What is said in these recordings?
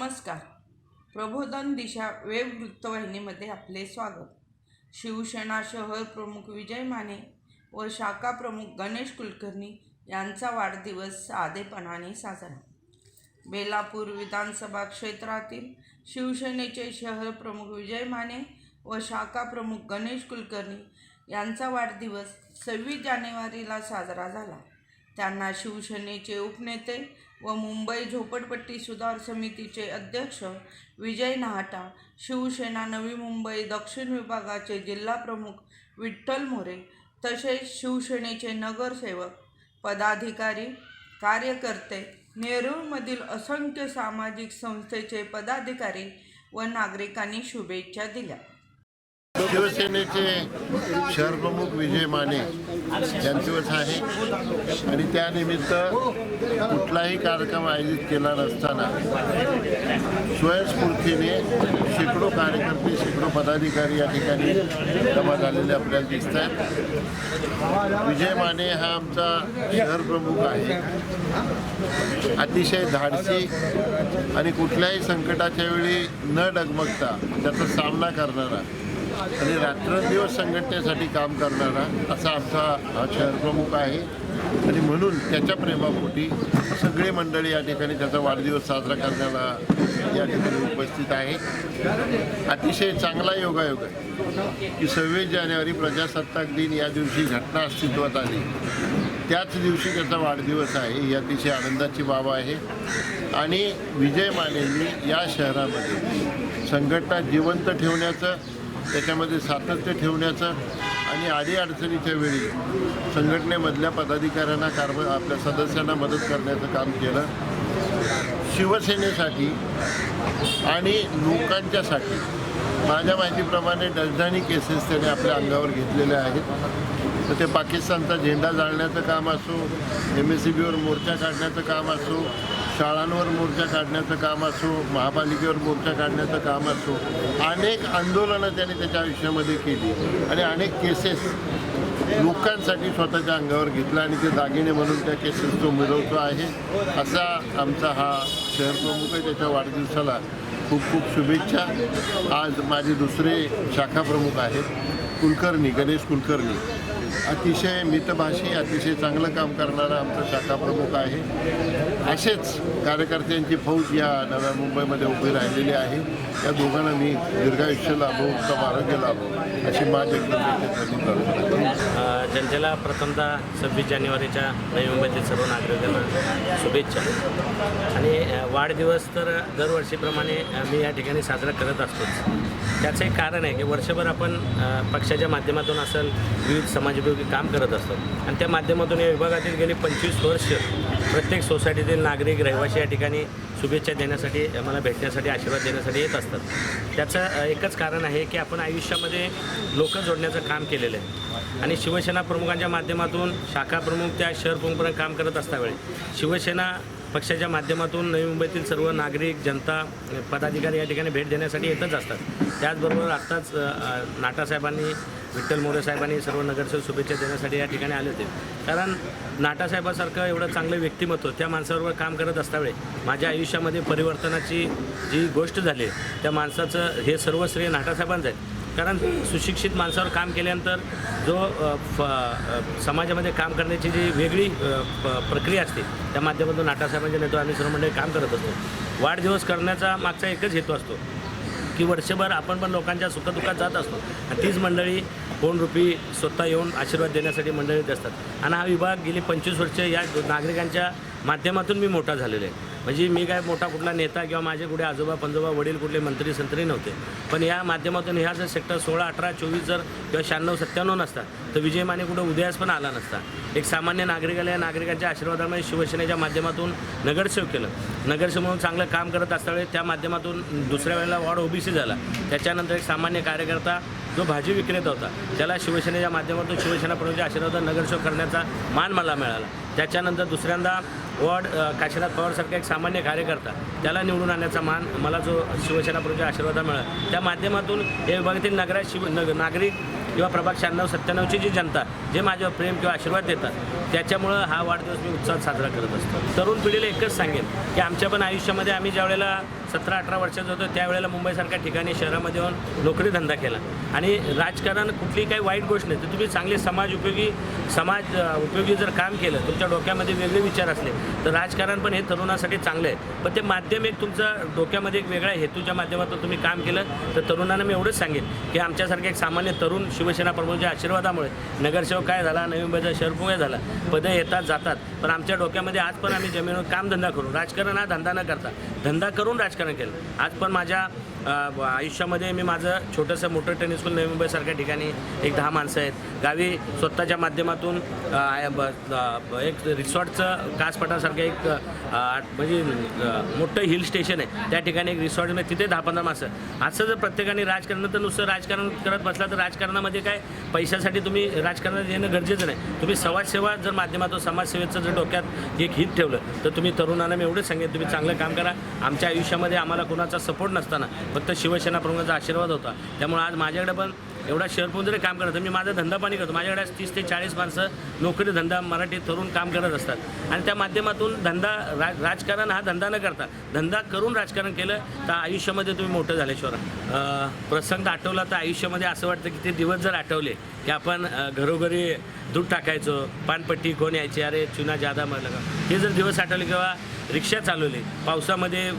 नमस्कार. प्रबोधन दिशा वेब वृत्तवाहिनीमध्ये आपले स्वागत. शिवसेना शहर प्रमुख विजय माने व शाखा प्रमुख गणेश कुलकर्णी यांचा वाढदिवस साधेपणाने साजरा. बेलापूर विधानसभा क्षेत्रातील शिवसेनेचे शहर प्रमुख विजय माने व शाखा प्रमुख गणेश कुलकर्णी यांचा वाढदिवस सव्वीस जानेवारीला साजरा झाला. त्यांना शिवसेनेचे उपनेते व मुंबई झोपडपट्टी सुधार समितीचे अध्यक्ष विजय नाहटा शिवसेना नवी मुंबई दक्षिण विभागाचे जिल्हाप्रमुख विठ्ठल मोरे तसेच शिवसेनेचे नगरसेवक पदाधिकारी कार्यकर्ते नेरूळमधील असंख्य सामाजिक संस्थेचे पदाधिकारी व नागरिकांनी शुभेच्छा दिल्या. शिवसेनेचे शहरप्रमुख विजय माने यांचा आहे. आणि त्यानिमित्त कुठलाही कार्यक्रम आयोजित केला नसताना स्वयंस्फूर्तीने शेकडो कार्यकर्ते शेकडो पदाधिकारी या ठिकाणी जमा झालेले आपल्याला दिसत आहेत. विजय माने हा आमचा शहरप्रमुख आहे. अतिशय धाडसी आणि कुठल्याही संकटाच्या वेळी न डगमगता त्याचा सामना करणारा आणि रात्रंदिवस संघटनेसाठी काम करणारा असा आमचा हा शहर प्रमुख आहे. आणि म्हणून त्याच्या प्रेमापोटी सगळी मंडळी या ठिकाणी त्याचा वाढदिवस साजरा करण्याला या ठिकाणी उपस्थित आहे. अतिशय चांगला योगायोग आहे की सव्वीस जानेवारी प्रजासत्ताक दिन या दिवशी घटना अस्तित्वात आली. त्याच दिवशी त्याचा वाढदिवस आहे ही अतिशय आनंदाची बाब आहे. आणि विजय मानेंनी या शहरामध्ये संघटना जिवंत ठेवण्याचं त्याच्यामध्ये सातत्य ठेवण्याचं आणि अडीअडचणीच्या वेळी संघटनेमधल्या पदाधिकाऱ्यांना कारभ आपल्या सदस्यांना मदत करण्याचं काम केलं. शिवसेनेसाठी आणि लोकांच्यासाठी माझ्या माहितीप्रमाणे डजदानी केसेस त्याने आपल्या अंगावर घेतलेल्या आहेत. तर ते पाकिस्तानचा झेंडा जाळण्याचं काम असो एम एस सी बीवर मोर्चा काढण्याचं काम असो शाळांवर मोर्चा काढण्याचं काम असो महापालिकेवर मोर्चा काढण्याचं काम असो अनेक आंदोलनं त्याने त्याच्या आयुष्यामध्ये केली. आणि अनेक केसेस लोकांसाठी स्वतःच्या अंगावर घेतला आणि ते दागिने म्हणून त्या केसेस तो मिळवतो आहे. असा आमचा हा शहर प्रमुख आहे त्याच्या वाढदिवसाला खूप खूप शुभेच्छा. आज माझे दुसरे शाखा प्रमुख आहेत कुलकर्णी गणेश कुलकर्णी. अतिशय मितभाषी अतिशय चांगलं काम करणारा आमचा शाखा प्रमुख आहे. असेच कार्यकर्त्यांची फौज या नव्या मुंबईमध्ये उभी राहिलेली आहे. या दोघांना मी दीर्घायुष्य लाभो उत्तम आरोग्य लाभो अशी माझी जनतेला प्रथमतः सव्वीस जानेवारीच्या नवी मुंबईतील सर्व नागरिकांना शुभेच्छा. आणि वाढदिवस तर दरवर्षीप्रमाणे मी या ठिकाणी साजरा करत असतोच. त्याचं एक कारण आहे की वर्षभर आपण पक्षाच्या माध्यमातून असेल विविध समाजोपयोगी काम करत असतो. आणि त्या माध्यमातून या विभागातील गेली पंचवीस वर्ष प्रत्येक सोसायटीतील नागरिक रहिवासी या ठिकाणी शुभेच्छा देण्यासाठी मला भेटण्यासाठी आशीर्वाद देण्यासाठी येत असतात. त्याचं एकच कारण आहे की आपण आयुष्यामध्ये लोक जोडण्याचं काम केलेलं आहे. आणि शिवसेना प्रमुखांच्या माध्यमातून शाखा प्रमुख त्या शहर प्रमुखपर्यंत काम करत असतावेळी शिवसेना पक्षाच्या माध्यमातून नवी मुंबईतील सर्व नागरिक जनता पदाधिकारी या ठिकाणी भेट देण्यासाठी येतच असतात. त्याचबरोबर आत्ताच नाटासाहेबांनी विठ्ठल मोरे साहेबांनी सर्व नगरसेवक शुभेच्छा देण्यासाठी या ठिकाणी आले होते. कारण नाटासाहेबासारखं एवढं चांगलं व्यक्तिमत्व त्या माणसाबरोबर काम करत असतावेळी माझ्या आयुष्यामध्ये परिवर्तनाची जी गोष्ट झाली त्या माणसाचं हे सर्व श्रेय नाटासाहेबांचं आहे. कारण सुशिक्षित माणसावर काम केल्यानंतर जो फ समाजामध्ये काम करण्याची जी वेगळी प- प्रक्रिया असते त्या माध्यमातून नाटासाहेबांच्या नेतृत्वात आम्ही सर्व मंडळी काम करत असतो. वाढदिवस करण्याचा मागचा एकच हेतू असतो की वर्षभर आपण पण लोकांच्या सुखदुःखात जात असतो. आणि तीच मंडळी फोन रुपी स्वतः येऊन आशीर्वाद देण्यासाठी मंडळीत असतात. आणि हा विभाग गेली पंचवीस वर्ष या नागरिकांच्या माध्यमातून मी मोठा झालेलो आहे. म्हणजे मी काय मोठा कुठला नेता किंवा माझे कुठे आजोबा पंजोबा वडील कुठले मंत्री संत्री नव्हते. पण या माध्यमातून ह्या जर सेक्टर सोळा अठरा चोवीस जर किंवा शहाण्णव सत्त्याण्णव नसता तर विजय माने कुठं उदयास पण आला नसता. एक सामान्य नागरिकाला या नागरिकांच्या आशीर्वादामुळे शिवसेनेच्या माध्यमातून नगरसेवक केलं. नगरसेवक म्हणून चांगलं काम करत असताना त्या माध्यमातून दुसऱ्या वेळेला वॉर्ड ओबीसी झाला. त्याच्यानंतर एक सामान्य कार्यकर्ता जो भाजी विक्रेता होता त्याला शिवसेनेच्या माध्यमातून शिवसेना प्रमुखच्या आशीर्वादात नगरसेवक करण्याचा मान मला मिळाला. त्याच्यानंतर दुसऱ्यांदा वॉर्ड काशीनाथ पवारसारखा एक सामान्य कार्यकर्ता त्याला निवडून आणण्याचा मान मला जो शिवसेना प्रमुखच्या आशीर्वादा मिळाला. त्या माध्यमातून या विभागातील नगरात शिव नग नागरिक किंवा प्रभाग शहाण्णव सत्त्याण्णवची जी जनता जे माझ्यावर प्रेम किंवा आशीर्वाद देतात त्याच्यामुळं हा वाढदिवस मी उत्साहात साजरा करत असतो. तरुण पिढीला एकच सांगेन की आमच्या पण आयुष्यामध्ये आम्ही ज्यावेळेला सतरा अठरा वर्षाचा होतो त्यावेळेला मुंबईसारख्या ठिकाणी शहरामध्ये येऊन नोकरी धंदा केला. आणि राजकारण कुठली काही वाईट गोष्ट नाही तर तुम्ही चांगले समाज उपयोगी समाज उपयोगी जर काम केलं तुमच्या डोक्यामध्ये वेगळे विचार असले तर राजकारण पण हे तरुणासाठी चांगलं आहे. पण ते माध्यम एक तुमचं डोक्यामध्ये एक वेगळ्या हेतूच्या माध्यमातून तुम्ही काम केलं तर तरुणांना मी एवढंच सांगेन की आमच्यासारखे एक सामान्य तरुण शिवसेना प्रमुखाच्या आशीर्वादामुळे नगरसेवक काय झाला नवी मुंबईचा शहर काय झाला पदं येतात जातात पण आमच्या डोक्यामध्ये आज पण आम्ही जमिनीवर कामधंदा करू. राजकारण हा धंदा न करता धंदा करून राजकारण केलं. आज पण माझ्या आयुष्यामध्ये मी माझं छोटंसं मोठं टेनिस स्कूल नवी मुंबईसारख्या ठिकाणी एक दहा माणसं आहेत. गावी स्वतःच्या माध्यमातून एक रिसॉर्टचं कासपटासारखं एक म्हणजे मोठं हिल स्टेशन आहे. त्या ठिकाणी एक रिसॉर्ट म्हणजे तिथे दहा पंधरा माणसं असं जर प्रत्येकाने राजकारण तर नुसतं राजकारण करत बसला तर राजकारणामध्ये काय पैशासाठी तुम्ही राजकारणात येणं गरजेचं नाही. तुम्ही समाजसेवा जर माध्यमातून समाजसेवेचं जर डोक्यात एक हित ठेवलं तर तुम्ही तरुणांना मी एवढंच सांगेन तुम्ही चांगलं काम करा. आमच्या आयुष्यामध्ये आम्हाला कोणाचा सपोर्ट नसताना. फक्त शिवसेना प्रमुखाचा आशीर्वाद होता. त्यामुळे आज माझ्याकडे पण एवढा शहर जरी काम करत मी माझा धंदा पाणी करतो. माझ्याकडे तीस ते चाळीस माणसं नोकरी धंदा मराठी तरुण काम करत असतात. आणि त्या माध्यमातून धंदा रा राजकारण हा धंदा न करता धंदा करून राजकारण केलं तर आयुष्यामध्ये तुम्ही मोठं झालेश्वर प्रसंग आठवला तर आयुष्यामध्ये असं वाटतं की ते दिवस जर आठवले की आपण घरोघरी दूध टाकायचो पानपट्टी कोण यायची अरे चुना जादा म्हणलं हे जर दिवस आठवले किंवा रिक्षा चालवली पावसामध्ये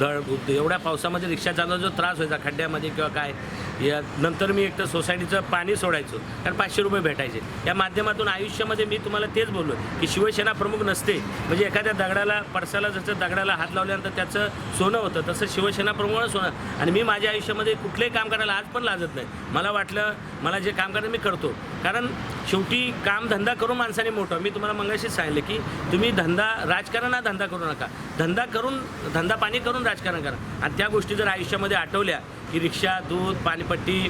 दळ एवढ्या पावसामध्ये रिक्षा चालवण्याचा जो त्रास व्हायचा खड्ड्यामध्ये किंवा काय या नंतर मी एक तर सोसायटीचं पाणी सोडायचो कारण पाचशे रुपये भेटायचे. या माध्यमातून आयुष्यामध्ये मी तुम्हाला तेच बोललो की शिवसेना प्रमुख नसते. म्हणजे एखाद्या दगडाला पडसाला जसं दगडाला हात लावल्यानंतर त्याचं सोनं होतं तसं शिवसेना प्रमुख सोनं. आणि मी माझ्या आयुष्यामध्ये कुठलंही काम करायला आज पण लाजत नाही. मला वाटलं मला जे काम करायचं मी करतो. कारण शेवटी काम धंदा करून माणसाने मोठं. मी तुम्हाला मंगाशीच सांगितलं की तुम्ही धंदा राजकारण हा धंदा करू नका. धंदा करून धंदा पाणी करून राजकारण करा. आणि त्या गोष्टी जर आयुष्यामध्ये आठवल्या की रिक्षा दूध पाणीपट्टी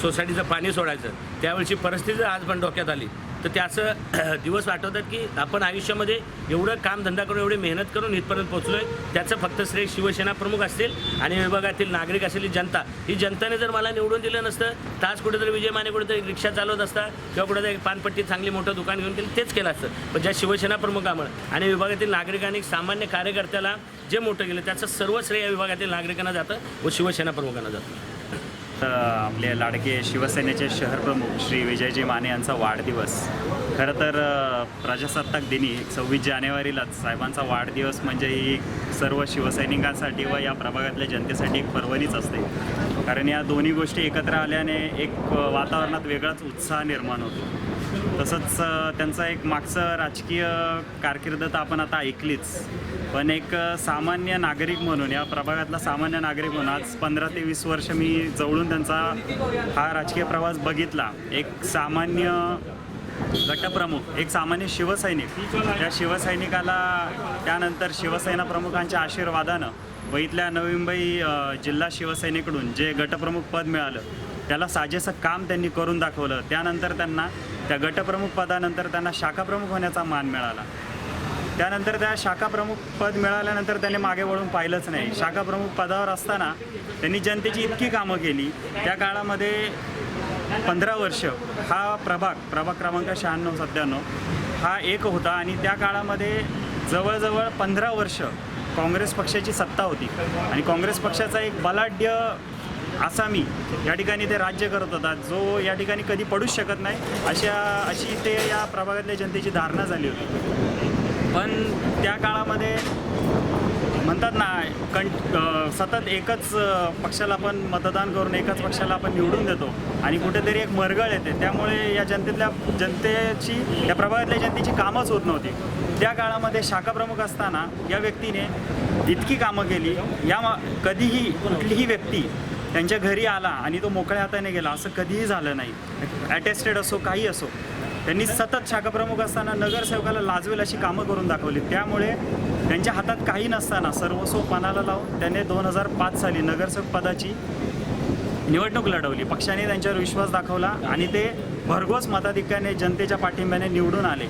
सोसायटीचं पाणी सोडायचं त्यावेळची परिस्थिती जर आज पण डोक्यात आली तर त्याचं दिवस आठवतात की आपण आयुष्यामध्ये एवढं काम धंदा करून एवढी मेहनत करून इथपर्यंत पोहोचलो आहे त्याचं फक्त श्रेय शिवसेना प्रमुख असतील आणि विभागातील नागरिक असलेली जनता. ही जनताने जर मला निवडून दिलं नसतं तर आज कुठेतरी विजय माने कुठेतरी रिक्षा चालवत असता किंवा कुठेतरी एक पानपट्टी चांगली मोठं दुकान घेऊन केलं तेच केलं असतं. पण ज्या शिवसेना प्रमुखामुळे आणि विभागातील नागरिकांनी सामान्य कार्यकर्त्याला जे मोठं गेलं त्याचं सर्व श्रेय विभागातील नागरिकांना जातं व शिवसेना प्रमुखांना जातं. आपले लाडके शिवसेनेचे शहरप्रमुख श्री विजयजी माने यांचा वाढदिवस. खरं तर प्रजासत्ताक दिनी सव्वीस जानेवारीलाच साहेबांचा वाढदिवस म्हणजे ही सर्व शिवसैनिकांसाठी व या प्रभागातल्या जनतेसाठी एक पर्वणीच असते. कारण या दोन्ही गोष्टी एकत्र आल्याने एक वातावरणात वेगळाच उत्साह निर्माण होतो. तसंच त्यांचा एक मागचं राजकीय कारकीर्द तर आपण आता ऐकलीच. पण एक सामान्य नागरिक म्हणून या प्रभागातला सामान्य नागरिक म्हणून आज पंधरा ते वीस वर्ष मी जवळून त्यांचा हा राजकीय प्रवास बघितला. एक सामान्य गटप्रमुख एक सामान्य शिवसैनिक. त्या शिवसैनिकाला त्यानंतर शिवसेना प्रमुखांच्या आशीर्वादानं व इथल्या नवी मुंबई जिल्हा शिवसेनेकडून जे गटप्रमुख पद मिळालं त्याला साजेसं काम त्यांनी करून दाखवलं. त्यानंतर त्यांना त्या गटप्रमुख पदानंतर त्यांना शाखाप्रमुख होण्याचा मान मिळाला. त्यानंतर त्या शाखाप्रमुख पद मिळाल्यानंतर त्यांनी मागे वळून पाहिलंच नाही. शाखाप्रमुख पदावर असताना त्यांनी जनतेची इतकी कामं केली. त्या काळामध्ये पंधरा वर्ष हा प्रभाग प्रभाग क्रमांक शहाण्णव सत्त्याण्णव हा एक होता आणि त्या काळामध्ये जवळजवळ पंधरा वर्ष काँग्रेस पक्षाची सत्ता होती. आणि काँग्रेस पक्षाचा एक बलाढ्य आसामी या ठिकाणी ते राज्य करत होता. जो या ठिकाणी कधी पडूच शकत नाही अशा अशी ते या प्रभागातल्या जनतेची धारणा झाली होती. पण त्या काळामध्ये म्हणतात ना कं सतत एकच पक्षाला आपण मतदान करून एकाच पक्षाला आपण निवडून देतो आणि कुठेतरी एक मरगळ येते. त्यामुळे या जनतेतल्या जनतेची या प्रभागातल्या जनतेची कामच होत नव्हती. त्या काळामध्ये शाखा प्रमुख असताना या व्यक्तीने इतकी कामं केली. या मा कधीही कुठलीही व्यक्ती त्यांच्या घरी आला आणि तो मोकळ्या हाताने गेला. असं कधीही झालं नाही. अटेस्टेड असो काही असो त्यांनी सतत शाखाप्रमुख असताना नगरसेवकाला लाजवेल अशी कामं करून दाखवली. त्यामुळे त्यांच्या हातात काही नसताना सर्वस्व पणाला लावून त्याने दोन हजार पाच साली नगरसेवक पदाची निवडणूक लढवली. पक्षाने त्यांच्यावर विश्वास दाखवला आणि ते भरघोस मताधिक्याने जनतेच्या पाठिंब्याने निवडून आले.